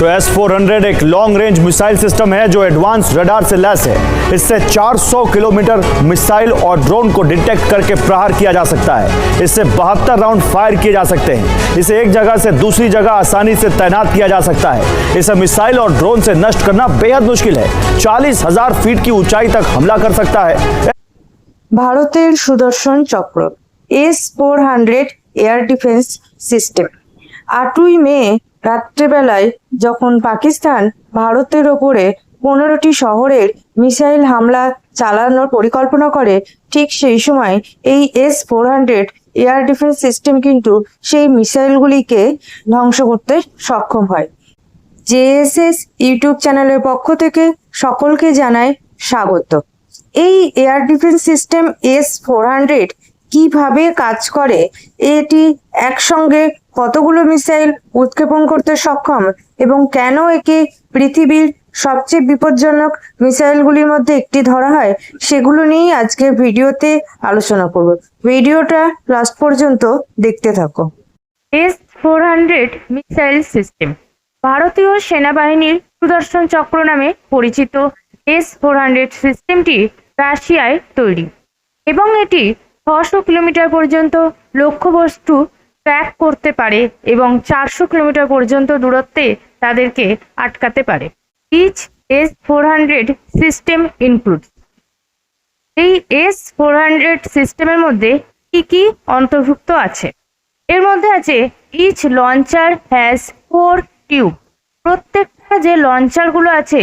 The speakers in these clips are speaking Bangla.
तो एस फोर हंड्रेड एक लॉन्ग रेंज मिसाइल सिस्टम है जो एडवांस रडार से लैस है इससे 400 किलोमीटर मिसाइल और ड्रोन को डिटेक्ट करके प्रहार किया जा सकता है इससे बहत्तर राउंड फायर किए जा सकते हैं इसे एक जगह से दूसरी जगह आसानी से तैनात किया जा सकता है इसे मिसाइल और ड्रोन से नष्ट करना बेहद मुश्किल है चालीस हजार फीट की ऊंचाई तक हमला कर सकता है ভারতের Sudarshan Chakra S four hundred air defence system আটই মে রাত্রেবেলায় যখন পাকিস্তান ভারতের ওপরে পনেরোটি শহরের মিসাইল হামলা চালানোর পরিকল্পনা করে, ঠিক সেই সময় এই S four hundred air defence system কিন্তু সেই মিসাইলগুলিকে ধ্বংস করতে সক্ষম হয়। জেএসএস ইউটিউব চ্যানেলের পক্ষ থেকে সকলকে জানায় স্বাগত। এই air defence system S four hundred কীভাবে কাজ করে, এটি একসঙ্গে কতগুলো মিসাইল উৎক্ষেপণ করতে সক্ষম এবং কেন একে পৃথিবীর সবচেয়ে বিপজ্জনক মিসাইলগুলির মধ্যে একটি ধরা হয়, সেগুলো নিয়েই আজকে ভিডিওতে আলোচনা করব। ভিডিওটা লাস্ট পর্যন্ত দেখতে থাকো। S four hundred missile system ভারতীয় সেনাবাহিনীর সুদর্শন চক্র নামে পরিচিত এস ফোর হান্ড্রেড সিস্টেমটি রাশিয়ায় তৈরি এবং এটি ছশো কিলোমিটার পর্যন্ত লক্ষ্যবস্তু ট্র্যাক করতে পারে এবং চারশো কিলোমিটার পর্যন্ত দূরত্বে তাদেরকে আটকাতে পারে। Each S four hundred system includes এই এস ফোর হান্ড্রেড সিস্টেমের মধ্যে কি কি অন্তর্ভুক্ত আছে? এর মধ্যে আছে each launcher has four tube প্রত্যেকটা যে লঞ্চারগুলো আছে,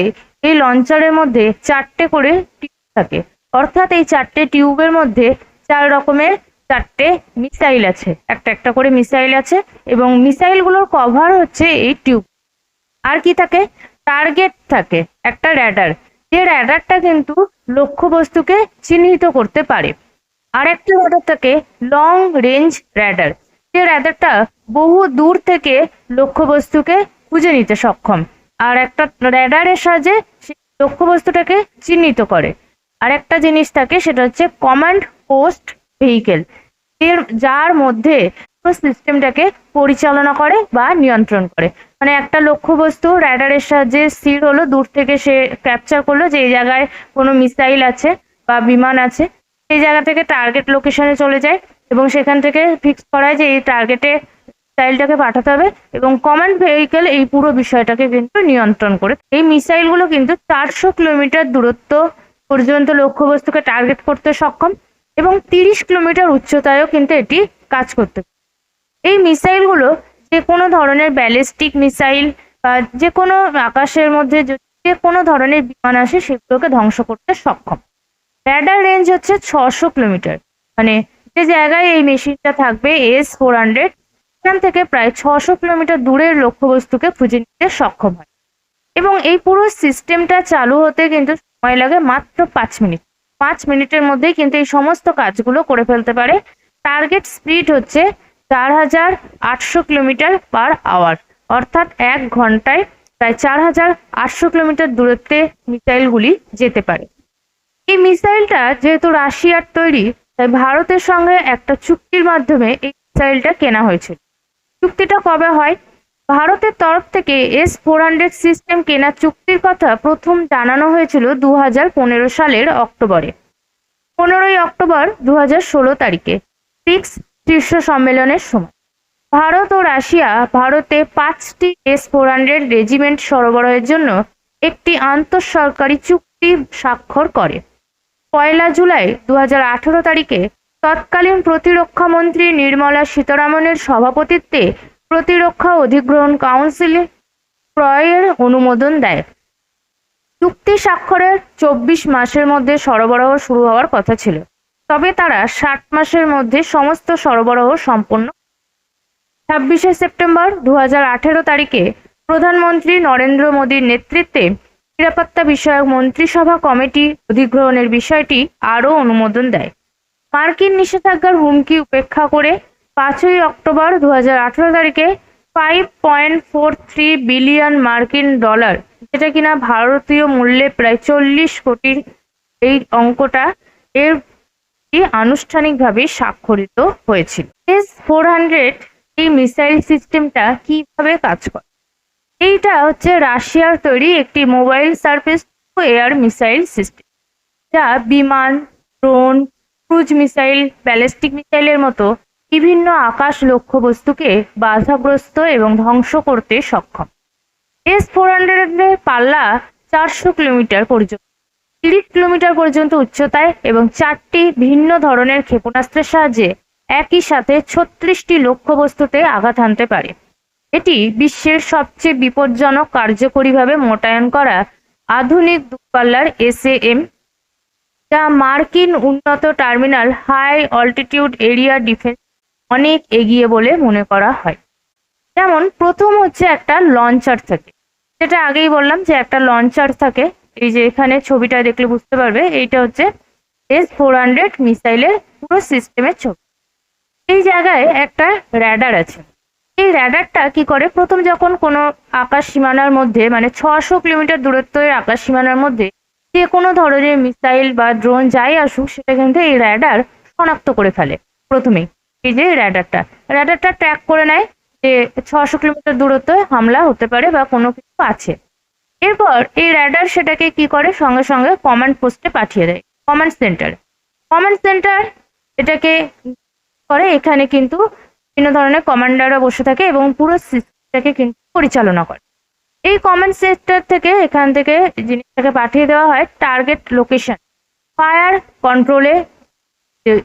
এই লঞ্চারের মধ্যে চারটে করে টিউব থাকে। অর্থাৎ এই চারটে টিউবের মধ্যে চার রকমের চারটে মিসাইল আছে। একটা একটা করে মিসাইল আছে এবং মিসাইলগুলোর কভার হচ্ছে এই টিউব আর কি থাকে? টার্গেট থাকে, একটা র্যাডার যে র্যাডারটা কিন্তু লক্ষ্যবস্তুকে চিহ্নিত করতে পারে। আর একটা র্যাডার থাকে লং রেঞ্জ র্যাডার যে র্যাডারটা বহু দূর থেকে লক্ষ্যবস্তুকে খুঁজে নিতে সক্ষম। আর একটা র্যাডারের সাহায্যে লক্ষ্যবস্তুটাকে চিহ্নিত করে। আর একটা জিনিস থাকে, সেটা হচ্ছে কমান্ড পোস্ট ভেহিকেল যার মধ্যে সিস্টেমটাকে পরিচালনা করে বা নিয়ন্ত্রণ করে। মানে একটা লক্ষ্যবস্তু র্যাডারের সাহায্যে স্থির হলো, দূর থেকে সে ক্যাপচার করল যে এই জায়গায় কোনো মিসাইল আছে বা বিমান আছে, সেই জায়গা থেকে টার্গেট লোকেশনে চলে যায় এবং সেখান থেকে ফিক্স করায় যে এই টার্গেটে মিসাইলটাকে পাঠাতে হবে এবং কমান্ড ভেহিকেল এই পুরো বিষয়টাকে কিন্তু নিয়ন্ত্রণ করে। এই মিসাইলগুলো কিন্তু চারশো কিলোমিটার দূরত্ব পর্যন্ত লক্ষ্যবস্তুকে টার্গেট করতে সক্ষম। এবং তিরিশ কিলোমিটার উচ্চতায়ও কিন্তু এটি কাজ করতে এই মিসাইলগুলো যে কোনো ধরনের ব্যালিস্টিক মিসাইল বা যে কোনো আকাশের মধ্যে যে কোনো ধরনের বিমান আসে সেগুলোকে ধ্বংস করতে সক্ষম। র্যাডার রেঞ্জ হচ্ছে ছশো কিলোমিটার। মানে যে জায়গায় এই মেশিনটা থাকবে এস ফোর হান্ড্রেড, সেখান থেকে প্রায় ছশো কিলোমিটার দূরের লক্ষ্যবস্তুকে খুঁজে নিতে সক্ষম হয়। এবং এই পুরো সিস্টেমটা চালু হতে কিন্তু সময় লাগে মাত্র পাঁচ মিনিট। পাঁচ মিনিটের মধ্যেই কিন্তু এই সমস্ত কাজগুলো করে ফেলতে পারে। টার্গেট স্পিড হচ্ছে চার হাজার আটশো কিলোমিটার পার আওয়ার অর্থাৎ এক ঘন্টায় প্রায় চার হাজার আটশো কিলোমিটার দূরত্বে মিসাইলগুলি যেতে পারে। এই মিসাইলটা যেহেতু রাশিয়ার তৈরি, তাই ভারতের সঙ্গে একটা চুক্তির মাধ্যমে এই মিসাইলটা কেনা হয়েছিল। চুক্তিটা কবে হয়? ভারতের তরফ থেকে এস ফোর হান্ড্রেড সিস্টেম কেনার চুক্তির কথা প্রথম জানানো হয়েছিল দু হাজার পনেরো সালের অক্টোবরে। পনেরোই অক্টোবর দু হাজার ষোলো তারিখে, সিক্স শীর্ষ সম্মেলনের সময়। ভারত ও রাশিয়া ভারতে পাঁচটি এস ফোর হান্ড্রেড রেজিমেন্ট সরবরাহের জন্য একটি আন্তঃসরকারি চুক্তি স্বাক্ষর করে। পয়লা জুলাই দু হাজার আঠেরো তারিখে তৎকালীন প্রতিরক্ষা মন্ত্রী নির্মলা সীতারামনের সভাপতিত্বে প্রতিরক্ষা অধিগ্রহণ কাউন্সিল ক্রয়ের অনুমোদন দেয়। চুক্তি স্বাক্ষরের চব্বিশ মাসের মধ্যে সরবরাহ শুরু হওয়ার কথা ছিল। তবে তারা ষাট মাসের মধ্যে সমস্ত সরবরাহ সম্পন্ন ছাব্বিশে সেপ্টেম্বর দু তারিখে প্রধানমন্ত্রী নরেন্দ্র মোদীর নেতৃত্বে নিরাপত্তা বিষয়ক মন্ত্রিসভা কমিটি অধিগ্রহণের বিষয়টি আরও অনুমোদন দেয়। মার্কিন নিষেধাজ্ঞার হুমকি উপেক্ষা করে পাঁচই অক্টোবর দু তারিখে five point four three billion মার্কিন ডলার, যেটা কিনা ভারতীয় মূল্যে প্রায় চল্লিশ কোটির এই অঙ্কটা এর আনুষ্ঠানিকভাবে স্বাক্ষরিত হয়েছিল। এস ফোর হান্ড্রেড এই মিসাইল সিস্টেমটা কীভাবে কাজ করে? এইটা হচ্ছে রাশিয়ার তৈরি একটি mobile surface to air missile system যা বিমান ড্রোন ক্রুজ মিসাইল ব্যালিস্টিক মিসাইলের মতো বিভিন্ন আকাশ লক্ষ্যবস্তুকে বাধাগ্রস্ত এবং ধ্বংস করতে সক্ষম। এস ফোর হান্ড্রেডের পাল্লা চারশো কিলোমিটার পর্যন্ত, তিরিশ কিলোমিটার পর্যন্ত উচ্চতায় এবং চারটি ভিন্ন ধরনের ক্ষেপণাস্ত্রের সাহায্যে একই সাথে ছত্রিশটি লক্ষ্যবস্তুতে আঘাত হানতে পারে। এটি বিশ্বের সবচেয়ে বিপজ্জনক কার্যকরীভাবে মোটায়ন করা আধুনিক দূরপাল্লার এসএএম যা মার্কিন উন্নত terminal high altitude area defence অনেক এগিয়ে বলে মনে করা হয়। যেমন প্রথম হচ্ছে একটা লঞ্চার থাকে। যেটা আগেই বললাম যে একটা লঞ্চার থাকে। এই যে এখানে ছবিটা দেখলে বুঝতে পারবে, এইটা হচ্ছে এস ফোর হান্ড্রেড মিসাইলের পুরো সিস্টেমের ছবি। এই জায়গায় একটা র্যাডার আছে। এই র্যাডারটা কি করে? প্রথম যখন কোনো আকাশ সীমানার মধ্যে মানে ছশো কিলোমিটার দূরত্বের আকাশ সীমানার মধ্যে যে কোনো ধরনের মিসাইল বা ড্রোন যাই আসুক, সেটা কিন্তু এই র্যাডার শনাক্ত করে ফেলে প্রথমেই। এই যে র্যাডারটা র্যাডারটা ট্র্যাক করে নেয় যে ছশো কিলোমিটার দূরত্বে হামলা হতে পারে বা কোনো কিছু আছে। এরপর এই র্যাডার সেটাকে কি করে? সঙ্গে সঙ্গে কমান্ড পোস্টে পাঠিয়ে দেয় কমান্ড সেন্টার কমান্ড সেন্টার এটাকে করে, এখানে কিন্তু বিভিন্ন ধরনের কমান্ডাররা বসে থাকে এবং পুরো সিস্টেমটাকে কিন্তু পরিচালনা করে। এই কমান্ড সেন্টার থেকে এখান থেকে জিনিসটাকে পাঠিয়ে দেওয়া হয় টার্গেট লোকেশন ফায়ার কন্ট্রোলে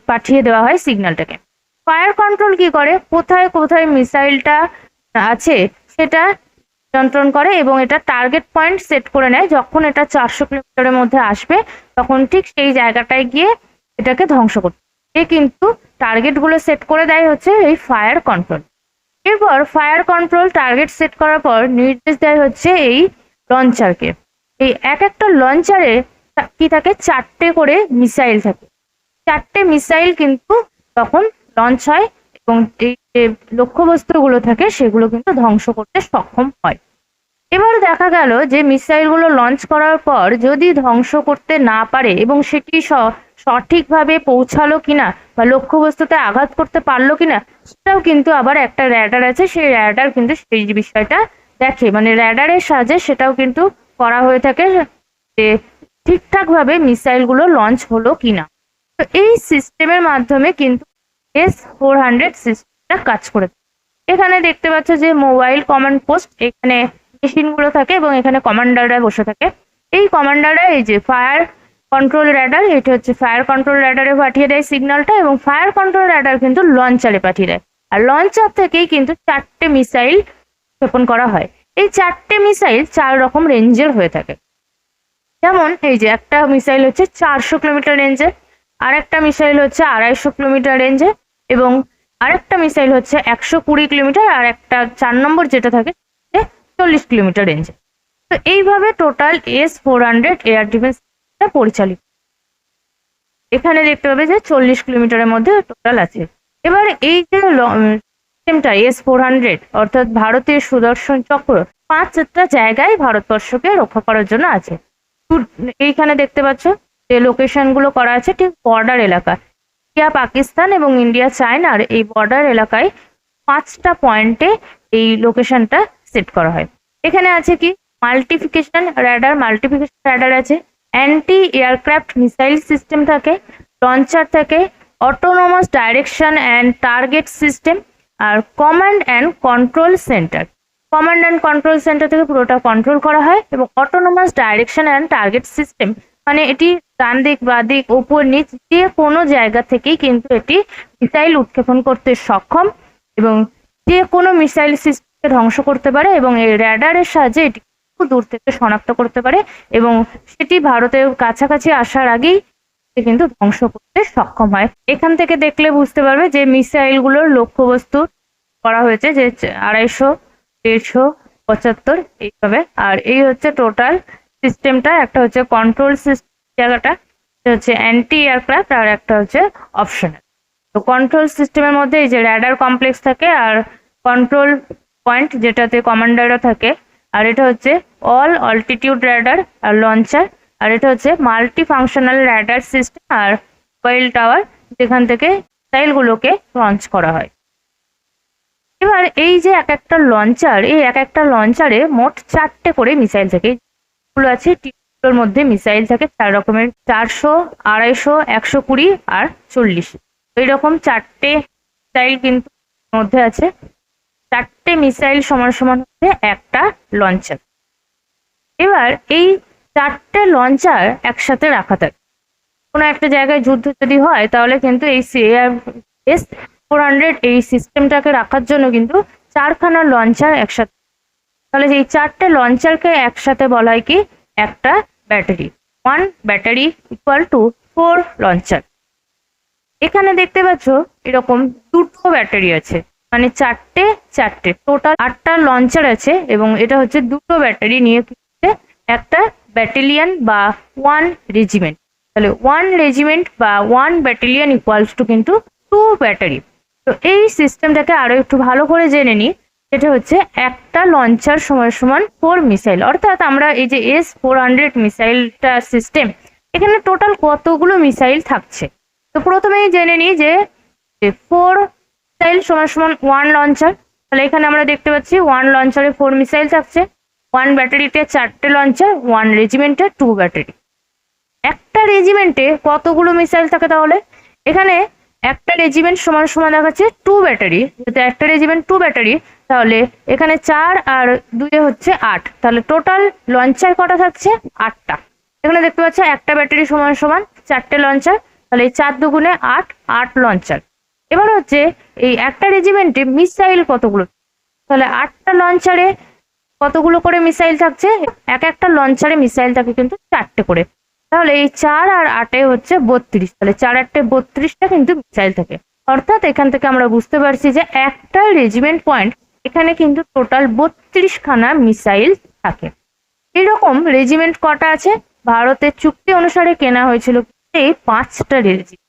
পাঠিয়ে দেওয়া হয় সিগন্যালটাকে ফায়ার কন্ট্রোল কি করে? কোথায় কোথায় মিসাইলটা আছে সেটা নিয়ন্ত্রণ করে এবং এটা টার্গেট পয়েন্ট সেট করে নেয়। যখন এটা চারশো কিলোমিটারের মধ্যে আসবে, তখন ঠিক সেই জায়গাটায় গিয়ে এটাকে ধ্বংস করতে কিন্তু টার্গেটগুলো সেট করে দেয় হচ্ছে এই ফায়ার কন্ট্রোল এরপর ফায়ার কন্ট্রোল টার্গেট সেট করার পর নির্দেশ দেয় হচ্ছে এই লঞ্চারকে এই এক একটা লঞ্চারে কি থাকে? চারটে করে মিসাইল থাকে। চারটে মিসাইল কিন্তু তখন লঞ্চ হয় এবং যে লক্ষ্যবস্তুগুলো থাকে সেগুলো কিন্তু ধ্বংস করতে সক্ষম হয়। এবার দেখা গেল যে মিসাইলগুলো লঞ্চ করার পর যদি ধ্বংস করতে না পারে এবং সেটি সঠিকভাবে পৌঁছালো কিনা বা লক্ষ্যবস্তুতে আঘাত করতে পারল কিনা, সেটাও কিন্তু আবার একটা র্যাডার আছে। সেই র্যাডার কিন্তু সেই বিষয়টা দেখে। মানে র্যাডারের সাহায্যে সেটাও কিন্তু করা হয়ে থাকে যে ঠিকঠাকভাবে মিসাইলগুলো লঞ্চ হলো কিনা। তো এই সিস্টেমের মাধ্যমে কিন্তু এস ফোর হান্ড্রেড সিস্টেমটা কাজ করে এখানে দেখতে পাচ্ছ যে মোবাইল কমান্ড পোস্ট এখানে মেশিনগুলো থাকে এবং এখানে কমান্ডাররা বসে থাকে। এই কমান্ডাররা এই যে ফায়ার কন্ট্রোল র্যাডার এটা হচ্ছে ফায়ার কন্ট্রোল র্যাডারে পাঠিয়ে দেয় সিগন্যালটা এবং ফায়ার কন্ট্রোল র্যাডার কিন্তু লঞ্চারে পাঠিয়ে দেয়। আর লঞ্চার থেকেই কিন্তু চারটে মিসাইল ক্ষেপণ করা হয়। এই চারটে মিসাইল চার রকম রেঞ্জের হয়ে থাকে। যেমন এই যে একটা মিসাইল হচ্ছে চারশো কিলোমিটার রেঞ্জে আর একটা মিসাইল হচ্ছে আড়াইশো কিলোমিটার রেঞ্জে এবং আরেকটা মিসাইল হচ্ছে একশো কুড়ি কিলোমিটার আর একটা চার নম্বর যেটা থাকে চল্লিশ কিলোমিটার রেঞ্জে তো এইভাবে total S four hundred air defence পরিচালিত। এখানে দেখতে পাবে যে চল্লিশ কিলোমিটারের মধ্যে টোটাল আছে। এবার এই যে সিস্টেমটা এস ফোর হান্ড্রেড অর্থাৎ ভারতীয় সুদর্শন চক্র, পাঁচটা জায়গায় ভারতবর্ষকে রক্ষা করার জন্য আছে। এইখানে দেখতে পাচ্ছ যে লোকেশনগুলো করা আছে ঠিক বর্ডার এলাকা। ইন্ডিয়া, পাকিস্তান এবং ইন্ডিয়া চায়নার এই বর্ডার এলাকায় পাঁচটা পয়েন্টে এই লোকেশনটা সেট করা হয়। এখানে আছে কি? মাল্টিফিকেশন র্যাডার মাল্টিফিকেশন র্যাডার আছে। অ্যান্টি এয়ারক্রাফট মিসাইল সিস্টেম থাকে লঞ্চার থাকে autonomous direction and target system R command and control centre command and control centre থেকে পুরোটা কন্ট্রোল করা হয় এবং autonomous direction and target system মানে এটি ডান দিক, বা দিক, উপর, নিচ যে কোনো জায়গা থেকেই কিন্তু এটি মিসাইল উৎক্ষেপণ করতে সক্ষম এবং যে কোনো মিসাইল সিস্টেমকে ধ্বংস করতে পারে এবং এই র্যাডারের সাহায্যে এটি খুব দূর থেকে শনাক্ত করতে পারে এবং সেটি ভারতের কাছাকাছি আসার আগেই কিন্তু ধ্বংস করতে সক্ষম হয়। এখান থেকে দেখলে বুঝতে পারবে যে মিসাইলগুলোর লক্ষ্যবস্তু করা হয়েছে যে আড়াইশো, দেড়শো, পঁচাত্তর, এইভাবে। আর এই হচ্ছে টোটাল সিস্টেমটা, একটা হচ্ছে কন্ট্রোল সিস্টেম জায়গাটা হচ্ছে অ্যান্টি এয়ারক্রাফট আর একটা হচ্ছে অপশনাল তো কন্ট্রোল সিস্টেমের মধ্যে এই যে র্যাডার কমপ্লেক্স থাকে আর কন্ট্রোল পয়েন্ট যেটাতে কমান্ডাররা থাকে, আর এটা হচ্ছে অল অল্টিটিউড র্যাডার আর লঞ্চার আর এটা হচ্ছে মাল্টি ফাংশনাল র্যাডার সিস্টেম আর মোবাইল টাওয়ার যেখান থেকে মিসাইলগুলোকে লঞ্চ করা হয়। এবার এই যে এক একটা লঞ্চার এই এক একটা লঞ্চারে মোট চারটে করে মিসাইল থাকে। গুলো আছে টিগুলোর মধ্যে মিসাইল থাকে, চার রকমের, চারশো, আড়াইশো, একশো কুড়ি আর চল্লিশ। এইরকম চারটে মিসাইল কিন্তু মধ্যে আছে। চারটে মিসাইল সমান সমান হচ্ছে একটা লঞ্চার। এবার এই চারটে লঞ্চার একসাথে রাখা থাকে। কোনো একটা জায়গায় যুদ্ধ যদি হয়, তাহলে কিন্তু এই এস ফোর হান্ড্রেড এই সিস্টেমটাকে রাখার জন্য কিন্তু চারখানা লঞ্চার একসাথে তাহলে এই চারটে লঞ্চারকে একসাথে বলা হয় কি? একটা battery one battery equal to four launcher এখানে দেখতে পাচ্ছ এরকম দুটো ব্যাটারি আছে। মানে চারটে চারটে। টোটাল আটটা লঞ্চার আছে এবং এটা হচ্ছে দুটো ব্যাটারি নিয়ে একটা ব্যাটালিয়ন বা ওয়ান রেজিমেন্ট তাহলে ওয়ান রেজিমেন্ট বা ওয়ান ব্যাটালিয়ন ইকুয়ালস টু কিন্তু টু ব্যাটারি তো এই সিস্টেমটাকে আরও একটু ভালো করে জেনে নিই। সেটা হচ্ছে একটা লঞ্চার সমান সমান ফোর মিসাইল অর্থাৎ আমরা এই যে এস ফোর হান্ড্রেড মিসাইলটা সিস্টেম এখানে টোটাল কতগুলো মিসাইল থাকছে? তো প্রথমেই জেনে নিই যে ফোর মিসাইল সমান সমান ওয়ান লঞ্চার তাহলে এখানে আমরা দেখতে পাচ্ছি ওয়ান লঞ্চারে ফোর মিসাইল থাকছে ওয়ান ব্যাটারিতে চারটে লঞ্চার ওয়ান রেজিমেন্টে টু ব্যাটারি একটা রেজিমেন্টে কতগুলো মিসাইল থাকে তাহলে? এখানে একটা রেজিমেন্ট সমান সমান দেখাচ্ছে টু ব্যাটারি যেহেতু একটা রেজিমেন্ট টু ব্যাটারি তাহলে এখানে চার আর দুয়ে হচ্ছে আট। তাহলে টোটাল লঞ্চার কটা থাকছে? আটটা। এখানে দেখতে পাচ্ছ একটা ব্যাটারি সমান সমান চারটে লঞ্চার তাহলে এই চার দুগুণে আট আট লঞ্চার এবার হচ্ছে এই একটা রেজিমেন্টে মিসাইল কতগুলো? তাহলে আটটা লঞ্চারে কতগুলো করে মিসাইল থাকছে? এক একটা লঞ্চারে মিসাইল থাকে কিন্তু চারটে করে। তাহলে এই চার আর আটে হচ্ছে বত্রিশ। তাহলে চার আটটে বত্রিশটা কিন্তু মিসাইল থাকে। অর্থাৎ এখান থেকে আমরা বুঝতে পারছি যে একটা রেজিমেন্ট পয়েন্ট এখানে কিন্তু টোটাল বত্রিশ খানা মিসাইল থাকে। এরকম রেজিমেন্ট কটা আছে? ভারতের চুক্তি অনুসারে কেনা হয়েছিল এই পাঁচটা রেজিমেন্ট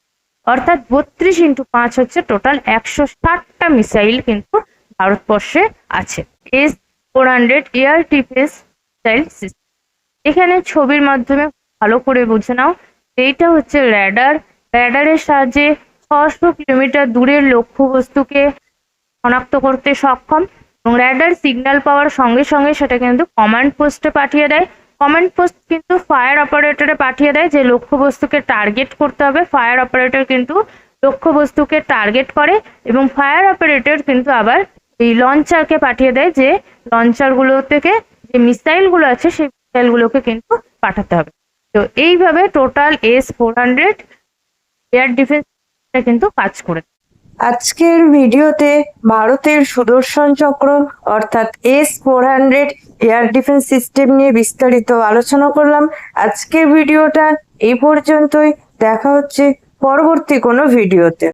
অর্থাৎ বত্রিশ ইন্টু পাঁচ হচ্ছে টোটাল একশো ষাটটা মিসাইল কিন্তু ভারতবর্ষে আছে। S four hundred air defence missile system এখানে ছবির মাধ্যমে ভালো করে বুঝে নাও। এইটা হচ্ছে র্যাডার র্যাডারের সাহায্যে ছশো কিলোমিটার দূরের লক্ষ্যবস্তুকে শনাক্ত করতে সক্ষম এবং র্যাডার সিগন্যাল পাওয়ার সঙ্গে সঙ্গে সেটা কিন্তু কমান্ড পোস্টে পাঠিয়ে দেয়। কমান্ড পোস্ট কিন্তু ফায়ার অপারেটরে পাঠিয়ে দেয় যে লক্ষ্যবস্তুকে টার্গেট করতে হবে। ফায়ার অপারেটর কিন্তু লক্ষ্যবস্তুকে টার্গেট করে এবং ফায়ার অপারেটর কিন্তু আবার এই লঞ্চারকে পাঠিয়ে দেয় যে লঞ্চারগুলো থেকে যে মিসাইলগুলো আছে সেই মিসাইলগুলোকে কিন্তু পাঠাতে হবে। তো এইভাবে total S four hundred air defence কিন্তু কাজ করে আজকের ভিডিওতে ভারতের সুদর্শন চক্র অর্থাৎ S four hundred air defence system নিয়ে বিস্তারিত আলোচনা করলাম। আজকের ভিডিওটা এই পর্যন্তই। দেখা হচ্ছে পরবর্তী কোনো ভিডিওতে।